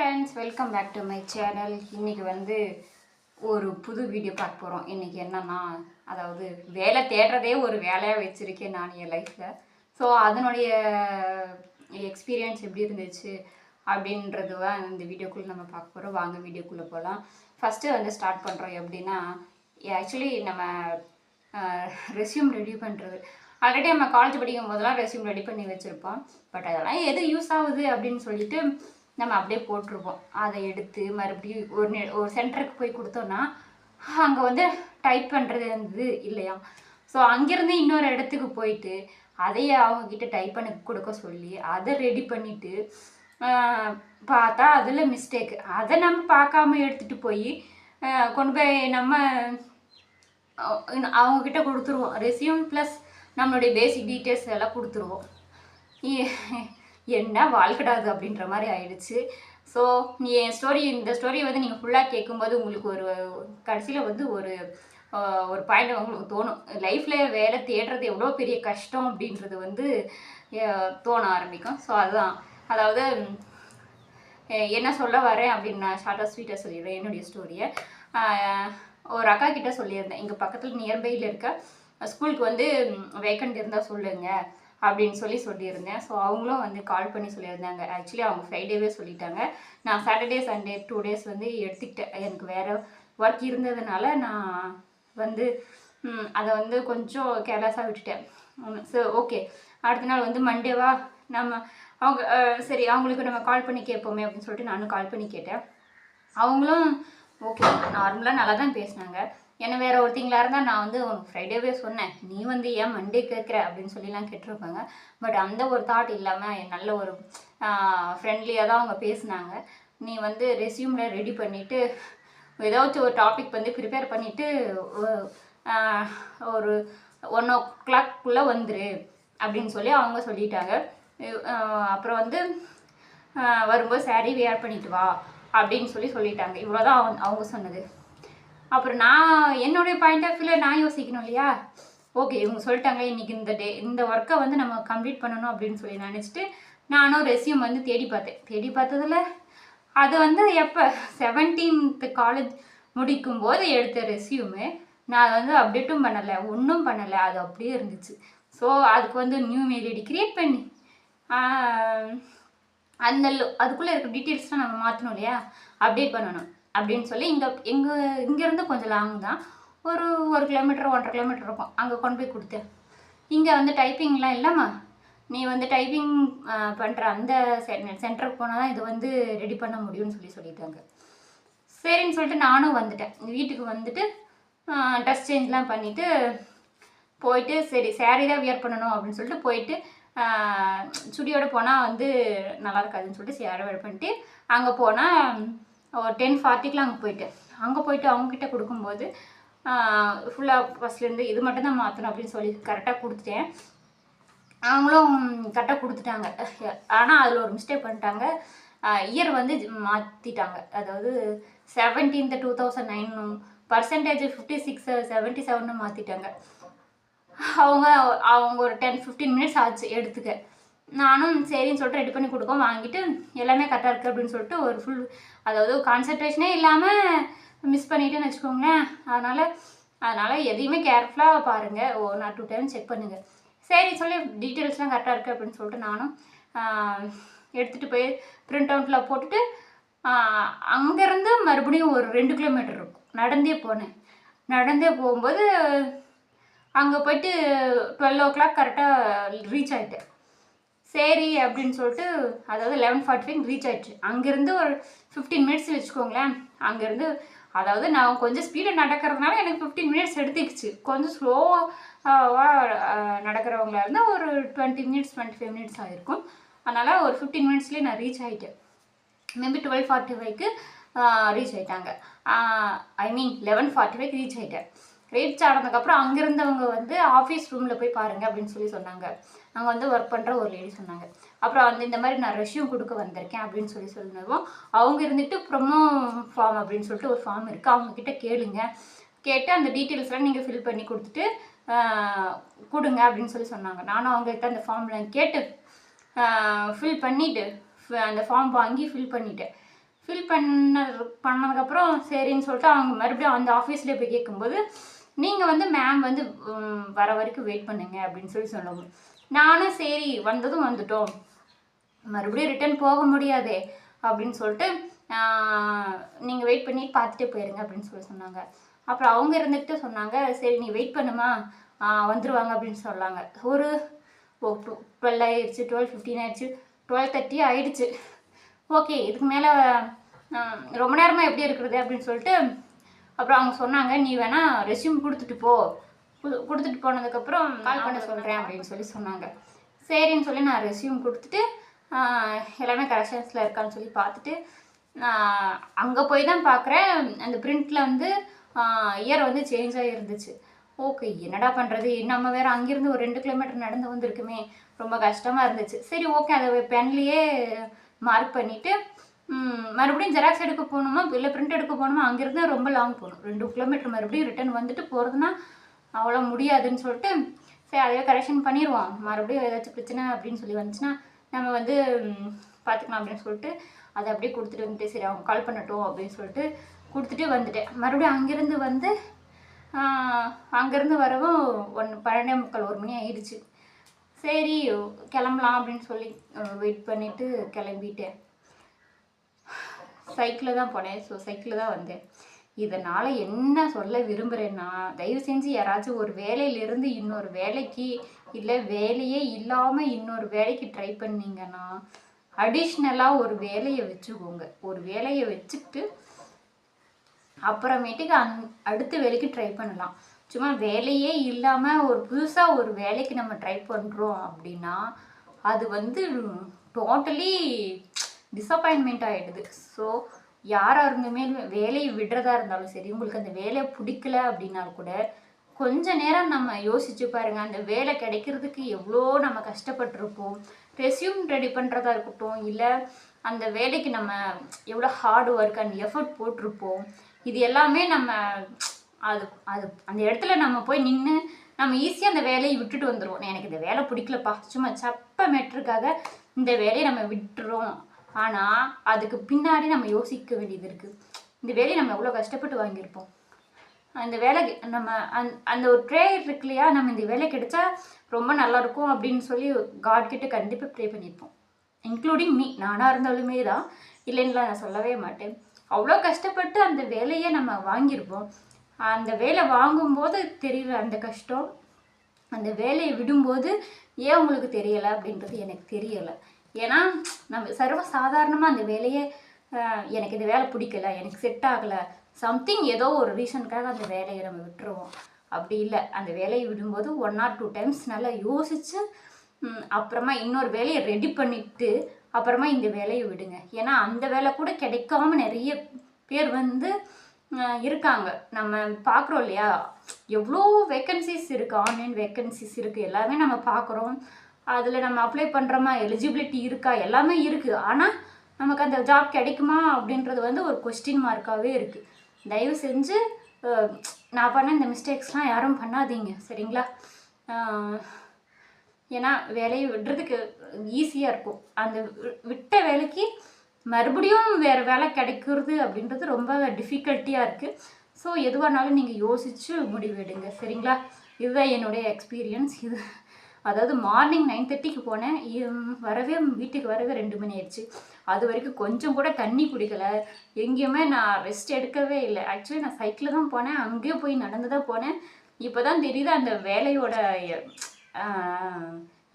Friends welcome back to my channel இன்றைக்கி வந்து ஒரு புது வீடியோ பார்க்க போகிறோம் இன்றைக்கி என்னன்னா அதாவது வேலை தேடுறதே ஒரு வேலையாக வச்சுருக்கேன் நான் என் லைஃப்பில் ஸோ அதனுடைய எக்ஸ்பீரியன்ஸ் எப்படி இருந்துச்சு அப்படின்றது தான் இந்த வீடியோக்குள்ளே நம்ம பார்க்க போகிறோம் வாங்க வீடியோக்குள்ளே போகலாம் ஃபஸ்ட்டு வந்து ஸ்டார்ட் பண்ணுறோம் எப்படின்னா ஆக்சுவலி நம்ம ரெஸ்யூம் ரெடி பண்ணுறது ஆல்ரெடி நம்ம காலேஜ் படிக்கும் போதெல்லாம் ரெஸ்யூம் ரெடி பண்ணி வச்சுருப்போம். பட் அதெல்லாம் எது யூஸ் ஆகுது அப்படின்னு சொல்லிட்டு நம்ம அப்படியே போட்டிருப்போம். அதை எடுத்து மறுபடியும் ஒரு நெ- ஒரு சென்டருக்கு போய் கொடுத்தோன்னா அங்கே வந்து டைப் பண்ணுறது இருந்தது இல்லையா? ஸோ அங்கேருந்து இன்னொரு இடத்துக்கு போயிட்டு அதையே அவங்கக்கிட்ட டைப் பண்ணி கொடுக்க சொல்லி அதை ரெடி பண்ணிவிட்டு பார்த்தா அதில் மிஸ்டேக் அதை நம்ம பார்க்காம எடுத்துகிட்டு போய் கொண்டு போய் நம்ம அவங்கக்கிட்ட கொடுத்துருவோம். ரெசியூம் ப்ளஸ் நம்மளுடைய பேசிக் டீட்டெயில்ஸ் எல்லாம் கொடுத்துருவோம். என்ன வாழ்க்கடாது அப்படின்ற மாதிரி ஆயிடுச்சு. ஸோ நீ என் ஸ்டோரி இந்த ஸ்டோரியை வந்து நீங்கள் ஃபுல்லாக கேட்கும்போது உங்களுக்கு ஒரு கடைசியில் வந்து ஒரு ஒரு பாயிண்ட் உங்களுக்கு தோணும். லைஃப்பில் வேலை தேடுறது எவ்வளோ பெரிய கஷ்டம் அப்படின்றது வந்து தோண ஆரம்பிக்கும். ஸோ அதுதான். அதாவது என்ன சொல்ல வரேன் அப்படின்னு நான் ஷார்ட்டாக ஸ்வீட்டாக சொல்லிடுறேன் என்னுடைய ஸ்டோரியை ஒரு அக்கா கிட்டே சொல்லியிருந்தேன். இங்கே பக்கத்தில் நியர்பையில் இருக்க ஸ்கூலுக்கு வந்து வேக்கண்ட் இருந்தால் சொல்லுங்கள் அப்படின்னு சொல்லி சொல்லியிருந்தேன். ஸோ அவங்களும் வந்து கால் பண்ணி சொல்லியிருந்தாங்க. ஆக்சுவலி அவங்க ஃப்ரைடேவே சொல்லிட்டாங்க. நான் சாட்டர்டே சண்டே டூ டேஸ் வந்து எடுத்துக்கிட்டேன். எனக்கு வேறு ஒர்க் இருந்ததுனால நான் வந்து அதை வந்து கொஞ்சம் கேர்லெஸ்ஸாக விட்டுட்டேன். ஸோ ஓகே அடுத்த நாள் வந்து மண்டேவா நம்ம அவங்க சரி அவங்களுக்கு நம்ம கால் பண்ணி கேட்போமே அப்படின்னு சொல்லிட்டு நானும் கால் பண்ணி கேட்டேன். அவங்களும் ஓகே நார்மலாக நல்லா தான் பேசினாங்க. ஏன்னா வேற ஒருத்தங்களா இருந்தால் நான் வந்து உனக்கு ஃப்ரைடேவே சொன்னேன். நீ வந்து ஏன் மண்டே கேட்குற அப்படின்னு சொல்லிலாம் கேட்டிருப்பாங்க. பட் அந்த ஒரு தாட் இல்லாமல் நல்ல ஒரு ஃப்ரெண்ட்லியாக தான் அவங்க பேசினாங்க. நீ வந்து ரெஸ்யூமில் ரெடி பண்ணிவிட்டு ஏதாச்சும் ஒரு டாபிக் வந்து ப்ரிப்பேர் பண்ணிவிட்டு ஒரு ஒன் ஓ கிளாக்குள்ளே வந்துரு அப்படின்னு சொல்லி அவங்க சொல்லிட்டாங்க. அப்புறம் வந்து வரும்போது saree வேர் பண்ணிட்டு வா அப்படின்னு சொல்லி சொல்லிட்டாங்க. இவ்வளோதான் அவங்க அவங்க சொன்னது. அப்புறம் நான் என்னுடைய பாயிண்ட் ஆஃப் வியூவில் நான் யோசிக்கணும் இல்லையா? ஓகே இவங்க சொல்லிட்டாங்க இன்றைக்கி இந்த டே இந்த ஒர்க்கை வந்து நம்ம கம்ப்ளீட் பண்ணணும் அப்படின்னு சொல்லி நினச்சிட்டு நானும் ரெஸ்யூம் வந்து தேடி பார்த்தேன். தேடி பார்த்ததுல அது வந்து எப்போ? செவன்டீன்த்து காலேஜ் முடிக்கும் போது எடுத்த ரெசியூமு நான் வந்து அப்டேட்டும் பண்ணலை ஒன்றும் பண்ணலை. அது அப்படியே இருந்துச்சு. ஸோ அதுக்கு வந்து நியூ மெயில் ஐடி க்ரியேட் பண்ணி அந்த அதுக்குள்ளே இருக்க டீட்டெயில்ஸ்லாம் நம்ம மாற்றணும் இல்லையா? அப்டேட் பண்ணணும். அப்படின்னு சொல்லி இங்கே எங்கள் இங்கேருந்து கொஞ்சம் லாங் தான். ஒரு ஒரு கிலோமீட்டர் ஒன்றரை கிலோமீட்டர் இருக்கும். அங்கே கொண்டு போய் கொடுத்தேன் இங்கே வந்து டைப்பிங்லாம் இல்லைம்மா நீ வந்து டைப்பிங் பண்ணுற அந்த சென்டருக்கு போனால் தான் இது வந்து ரெடி பண்ண முடியும்னு சொல்லி சொல்லிட்டாங்க. சரின்னு சொல்லிட்டு நானும் வந்துட்டேன். வீட்டுக்கு வந்துட்டு ட்ரெஸ் சேஞ்ச்லாம் பண்ணிவிட்டு போயிட்டு சரி சேரீ தான் வியர் பண்ணணும் அப்படின்னு சொல்லிட்டு போயிட்டு சுடியோடு போனால் வந்து நல்லா இருக்காதுன்னு சொல்லிட்டு சேரை வேர் பண்ணிட்டு அங்கே போனால் ஒரு டென் ஃபார்ட்டிக்கெலாம் அங்கே போயிட்டேன் அங்கே போயிட்டு அவங்கக்கிட்ட கொடுக்கும்போது ஃபுல்லாக ஃபஸ்ட்லேருந்து இது மட்டும் தான் மாற்றணும் அப்படின்னு சொல்லி கரெக்டாக கொடுத்துட்டேன். அவங்களும் கரெக்டாக கொடுத்துட்டாங்க. ஆனால் அதில் ஒரு மிஸ்டேக் பண்ணிட்டாங்க. இயர் வந்து மாற்றிட்டாங்க அதாவது செவன்டீன்த் டூ தௌசண்ட் நைனும் பர்சன்டேஜ் ஃபிஃப்டி சிக்ஸ் செவன்ட்டி செவன்னு மாற்றிட்டாங்க அவங்க அவங்க ஒரு டென் ஃபிஃப்டீன் மினிட்ஸ் ஆச்சு எடுத்துக்க. நானும் சரின்னு சொல்லிட்டு ரெடி பண்ணி கொடுக்கோம் வாங்கிட்டு எல்லாமே கரெக்டாக இருக்குது அப்படின்னு சொல்லிட்டு ஒரு ஃபுல் அதாவது கான்சன்ட்ரேஷனே இல்லாமல் மிஸ் பண்ணிட்டேன்னு வச்சுக்கோங்களேன். அதனால் அதனால் எதையுமே கேர்ஃபுல்லாக பாருங்கள் one or two time check பண்ணுங்கள் சரி சொல்லி டீட்டெயில்ஸ்லாம் கரெக்டாக இருக்குது அப்படின்னு சொல்லிட்டு நானும் எடுத்துகிட்டு போய் பிரிண்ட் அவுட்டில் போட்டுட்டு அங்கேருந்து மறுபடியும் ஒரு ரெண்டு கிலோமீட்டர் இருக்கும். நடந்தே போனேன். நடந்தே போகும்போது அங்கே போயிட்டு டுவெல் ஓ கிளாக் கரெக்டாக ரீச் ஆகிட்டேன் சரி அப்படின்னு சொல்லிட்டு அதாவது லெவன் ஃபார்ட்டி ஃபைவ் ரீச் ஆயிடுச்சு. அங்கேருந்து ஒரு ஃபிஃப்டீன் மினிட்ஸ் வச்சுக்கோங்களேன். அங்கேருந்து அதாவது நான் கொஞ்சம் ஸ்பீடு நடக்கிறதுனால எனக்கு ஃபிஃப்டீன் மினிட்ஸ் எடுத்துக்கிச்சு. கொஞ்சம் ஸ்லோவாக நடக்கிறவங்களா இருந்தால் ஒரு twenty minutes twenty five minutes ஆகிருக்கும் அதனால் ஒரு ஃபிஃப்டீன் மினிட்ஸ்லேயே நான் ரீச் ஆகிட்டேன் மேபி டுவெல் ஃபார்ட்டி ஃபைவ்க்கு ரீச் ஆயிட்டாங்க. I mean eleven forty five reach ஆகிட்டேன் ரீச் ஆனதுக்கப்புறம் அங்கே இருந்தவங்க வந்து ஆஃபீஸ் ரூமில் போய் பாருங்கள் அப்படின்னு சொல்லி சொன்னாங்க. அங்கே வந்து ஒர்க் பண்ணுற ஒரு லேடி சொன்னாங்க. அப்புறம் வந்து இந்த மாதிரி நான் ரெஷ்யூம் கொடுக்க வந்திருக்கேன் அப்படின்னு சொல்லி சொன்னதும் அவங்க இருந்துட்டு ப்ரொமோ ஃபார்ம் அப்படின்னு சொல்லிட்டு ஒரு ஃபார்ம் இருக்குது அவங்கக்கிட்ட கேளுங்க. கேட்டு அந்த டீட்டெயில்ஸ்லாம் நீங்கள் ஃபில் பண்ணி கொடுத்துட்டு கொடுங்க அப்படின்னு சொல்லி சொன்னாங்க. நானும் அவங்ககிட்ட அந்த ஃபார்ம்லாம் கேட்டு ஃபில் பண்ணிவிட்டு அந்த ஃபார்ம் வாங்கி ஃபில் பண்ணிவிட்டு ஃபில் பண்ண பண்ணதுக்கப்புறம் சரின்னு சொல்லிட்டு அவங்க மறுபடியும் அந்த ஆஃபீஸ்லேயே போய் கேட்கும்போது நீங்கள் வந்து மேம் வந்து வர வரைக்கும் வெயிட் பண்ணுங்க அப்படின்னு சொல்லி சொல்லவும் நானும் சரி வந்ததும் வந்துட்டோம். மறுபடியும் ரிட்டர்ன் போக முடியாதே அப்படின்னு சொல்லிட்டு நீங்கள் வெயிட் பண்ணி பார்த்துட்டே போயிருங்க அப்படின்னு சொல்லி சொன்னாங்க. அப்புறம் அவங்க இருந்துட்டு சொன்னாங்க சரி நீ வெயிட் பண்ணுமா? வந்துடுவாங்க வந்துருவாங்க அப்படின்னு சொன்னாங்க. ஒரு ஓ டுவெல் ஆயிடுச்சு டுவெல் ஃபிஃப்டீன் ஆயிடுச்சு டுவெல் தேர்ட்டி ஆயிடுச்சு. ஓகே இதுக்கு மேலே ரொம்ப நேரமாக எப்படி இருக்கிறது அப்படின்னு சொல்லிட்டு அப்புறம் அவங்க சொன்னாங்க நீ வேணா ரெஸ்யூம் கொடுத்துட்டு போ. கொடுத்துட்டு போனதுக்கப்புறம் கால் பண்ண சொல்கிறேன் அப்படின்னு சொல்லி சொன்னாங்க. சரின்னு சொல்லி நான் ரெஸ்யூம் கொடுத்துட்டு எல்லாமே கரெக்ஷன்ஸில் இருக்கான்னு சொல்லி பார்த்துட்டு அங்கே போய் தான் பார்க்குறேன். அந்த பிரிண்டில் வந்து இயர் வந்து சேஞ்ச் ஆகிருந்துச்சு ஓகே என்னடா பண்ணுறது நம்ம வேறு அங்கேருந்து ஒரு ரெண்டு கிலோமீட்டர் நடந்து வந்திருக்குமே. ரொம்ப கஷ்டமாக இருந்துச்சு. சரி ஓகே அதை பென்லேயே மார்க் பண்ணிவிட்டு மறுபடியும் ஜெராக்ஸ் எடுக்க போகணுமா? இல்லை பிரிண்ட் எடுக்க போகணுமா? அங்கேருந்து ரொம்ப லாங் போகணும். ரெண்டு கிலோமீட்டர் மறுபடியும் ரிட்டர்ன் வந்துட்டு போகிறதுனா அவ்வளோ முடியாதுன்னு சொல்லிட்டு சரி அதையே கரெக்ஷன் பண்ணிடுவோம். மறுபடியும் ஏதாச்சும் பிரச்சனை அப்படின்னு சொல்லி வந்துச்சுன்னா நம்ம வந்து பார்த்துக்கலாம் அப்படின்னு சொல்லிட்டு அதை அப்படியே கொடுத்துட்டு வந்துட்டு சரி அவங்க கால் பண்ணட்டும் அப்படின்னு சொல்லிட்டு கொடுத்துட்டு வந்துட்டேன். மறுபடியும் அங்கேருந்து வந்து அங்கேருந்து வரவும் ஒன்று பன்னெண்டே முக்கால் ஒரு மணி ஆயிடுச்சு. சரி கிளம்பலாம் அப்படின்னு சொல்லி வெயிட் பண்ணிவிட்டு கிளம்பிட்டேன். சைக்கிளில் தான் போனேன். ஸோ சைக்கிளில் தான் வந்தேன். இதனால் என்ன சொல்ல விரும்புகிறேன்னா தயவு செஞ்சு யாராச்சும் ஒரு வேலையிலேருந்து இன்னொரு வேலைக்கு இல்லை வேலையே இல்லாமல் இன்னொரு வேலைக்கு ட்ரை பண்ணிங்கன்னா அடிஷ்னலாக ஒரு வேலையை வச்சுக்கோங்க. ஒரு வேலையை வச்சுக்கிட்டு அப்புறமேட்டுக்கு அந் அடுத்த வேலைக்கு ட்ரை பண்ணலாம். சும்மா வேலையே இல்லாமல் ஒரு புதுசாக ஒரு வேலைக்கு நம்ம ட்ரை பண்ணுறோம் அப்படின்னா அது வந்து டோட்டலி டிசப்பாயின்மெண்ட் ஆகிடுது ஸோ யாராக இருந்துமே வேலையை விடுறதா இருந்தாலும் சரி உங்களுக்கு அந்த வேலை பிடிக்கல அப்படின்னாலும் கூட கொஞ்ச நேரம் நம்ம யோசிச்சு பாருங்க அந்த வேலை கிடைக்கிறதுக்கு எவ்வளோ நம்ம கஷ்டப்பட்டிருப்போம். ரெஸ்யூம் ரெடி பண்ணுறதா இருக்கட்டும் இல்லை அந்த வேலைக்கு நம்ம எவ்வளோ ஹார்ட் ஒர்க் அண்ட் எஃபர்ட் போட்டிருப்போம். இது எல்லாமே நம்ம அது அது அந்த இடத்துல நம்ம போய் நின்று நம்ம ஈஸியாக அந்த வேலையை விட்டுட்டு வந்துடுவோம் எனக்கு இந்த வேலை பிடிக்கலப்பா சும்மா சப்ப மெட்ருக்காக இந்த வேலையை நம்ம விட்டுறோம். ஆனால் அதுக்கு பின்னாடி நம்ம யோசிக்க வேண்டியது இருக்குது இந்த வேலையை நம்ம எவ்வளோ கஷ்டப்பட்டு வாங்கியிருப்போம். அந்த வேலை நம்ம அந் அந்த ஒரு ப்ரேயர் இருக்கு இல்லையா? நம்ம இந்த வேலை கிடைச்சா ரொம்ப நல்லா இருக்கும் அப்படின்னு சொல்லி காட்கிட்ட கண்டிப்பாக ப்ரே பண்ணியிருப்போம். இன்க்ளூடிங் மீ நானாக இருந்தாலுமே தான். இல்லைன்னுலாம் நான் சொல்லவே மாட்டேன். அவ்வளோ கஷ்டப்பட்டு அந்த வேலையை நம்ம வாங்கியிருப்போம். அந்த வேலை வாங்கும்போது தெரியுற அந்த கஷ்டம் அந்த வேலையை விடும்போது ஏன் உங்களுக்கு தெரியலை அப்படின்றது எனக்கு தெரியலை. ஏன்னா நம்ம சர்வ சாதாரணமாக அந்த வேலையை எனக்கு இந்த வேலை பிடிக்கல எனக்கு செட் ஆகலை சம்திங் ஏதோ ஒரு ரீசனுக்காக அந்த வேலையை நம்ம விட்டுருவோம். அப்படி இல்லை. அந்த வேலையை விடும்போது ஒன் ஆர் டூ டைம்ஸ் நல்லா யோசித்து அப்புறமா இன்னொரு வேலையை ரெடி பண்ணிட்டு அப்புறமா இந்த வேலையை விடுங்க. ஏன்னா அந்த வேலை கூட கிடைக்காம நிறைய பேர் வந்து இருக்காங்க. நம்ம பார்க்குறோம் இல்லையா? எவ்வளோ வேக்கன்சிஸ் இருக்குது ஆன்லைன் வேக்கன்சிஸ் இருக்குது எல்லாமே நம்ம பார்க்குறோம். அதில் நம்ம அப்ளை பண்ணுறோமா எலிஜிபிலிட்டி இருக்கா? எல்லாமே இருக்குது ஆனால் நமக்கு அந்த ஜாப் கிடைக்குமா அப்படின்றது வந்து ஒரு கொஸ்டின் மார்க்காகவே இருக்குது தயவு செஞ்சு நான் பண்ண இந்த மிஸ்டேக்ஸ்லாம் யாரும் பண்ணாதீங்க. சரிங்களா? ஏன்னா வேலையை விடுறதுக்கு ஈஸியாக இருக்கும். அந்த வி- விட்ட வேலைக்கு மறுபடியும் வேறு வேலை கிடைக்கிறது அப்படின்றது ரொம்ப டிஃபிகல்ட்டியாக இருக்குது ஸோ எதுவானாலும் நீங்கள் யோசித்து முடிவெடுங்க. சரிங்களா? இதுதான் என்னுடைய எக்ஸ்பீரியன்ஸ் இது அதாவது மார்னிங் நைன் தேர்ட்டிக்கு போனேன். வரவே வீட்டுக்கு வரவே ரெண்டு மணி ஆயிடுச்சு. அது வரைக்கும் கொஞ்சம் கூட தண்ணி குடிக்கல. எங்கேயுமே நான் ரெஸ்ட் எடுக்கவே இல்லை. ஆக்சுவலி நான் சைக்கிளில் தான் போனேன். அங்கேயும் போய் நடந்து தான் போனேன். இப்போ தான் தெரியுது அந்த வேலையோட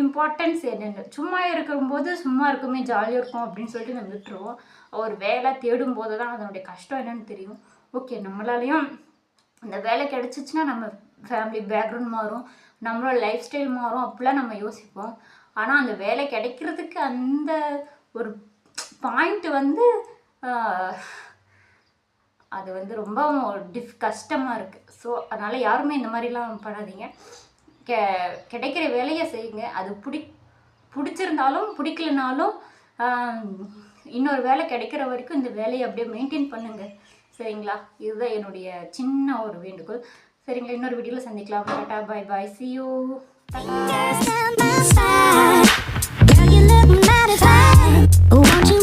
இம்பார்ட்டன்ஸ் என்னென்னு. சும்மா இருக்கும்போது சும்மா இருக்குமே ஜாலியாக இருக்கும் அப்படின்னு சொல்லிட்டு நம்ம விட்டுருவோம். ஒரு வேலை தேடும் போது தான் அதனுடைய கஷ்டம் என்னன்னு தெரியும். ஓகே நம்மளாலையும் அந்த வேலை கிடச்சிச்சின்னா நம்ம ஃபேமிலி பேக்ரவுண்ட் மாறும். நம்மளோட லைஃப் ஸ்டைல் மாறும். அப்படிலாம் நம்ம யோசிப்போம். ஆனால் அந்த வேலை கிடைக்கிறதுக்கு அந்த ஒரு பாயிண்ட் வந்து அது வந்து ரொம்ப டிஃப் கஷ்டமாக இருக்குது ஸோ அதனால் யாருமே இந்த மாதிரிலாம் பண்ணாதீங்க. கெ கிடைக்கிற வேலையை செய்யுங்க. அது பிடி பிடிச்சிருந்தாலும் பிடிக்கலனாலும் இன்னொரு வேலை கிடைக்கிற வரைக்கும் இந்த வேலையை அப்படியே மெயின்டைன் பண்ணுங்கள் சரிங்களா? இதுதான் என்னுடைய சின்ன ஒரு வேண்டுகோள். சரிங்களா இன்னொரு வீடியோவில் சந்திக்கலாம் tata bye bye see you Stand by side. Girl, you look mighty fine. Won't you